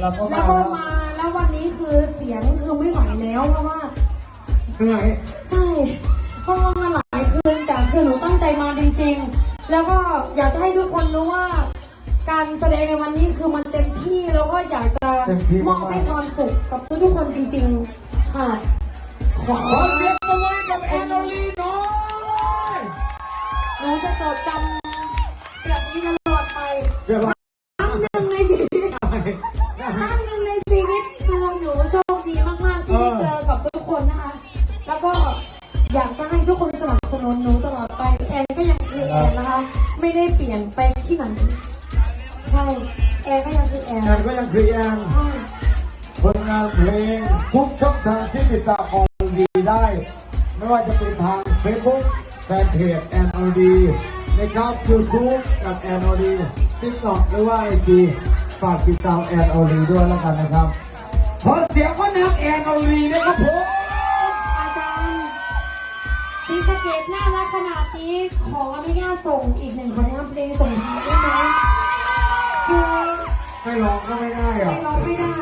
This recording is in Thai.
เราก็แล้วมาก็มาแล้ววันนี้คือเสียงคือไม่ไหวแล้วเพราะว่า เหนื่อยใช่เพราะว่ามาหลายคืนแต่คือหนูตั้งใจมาจริงๆ แล้วก็อยากจะให้ทุกคนรู้ว่า การแสดงในวันนี้คือมันเต็มที่แล้วก็อยากจะมอบให้ความสุขกับทุกๆคนจริงๆ ค่ะ ขอเสียงรบมือให้กับแอนโนลีหน่อยหนูจะจดจำแบบนี้ตลอดไป แล้วก็อยากจะให้ทุกคนสนับสนุนหนูตลอดไปแอนก็ยังคือแอนนะคะ ไม่ได้เปลี่ยนไปที่ไหนใช่แอนก็ยังคือแอนแอนก็ยังคือแอนใช่ผลงานเพลงทุกช่องทางที่ติดตามออนดีได้ ไม่ว่าจะเป็นทาง Facebook แฟนเพจแอนอดีนะครับยูทูบกับแอนอดีทิกตอกหรือว่าไอจีฝากติดตามแอนอดีด้วยแล้วกันนะครับขอเสียงว่านางแอนอดีนะครับผม ซีสะเกตน่ารักขนาดนี้ขออนุญาตส่งอีกหนึ่งผลงานเพลงส่งท้ายได้ไหมคือไม่ร้องก็ไม่ได้เพลอะงร้องไม่ได้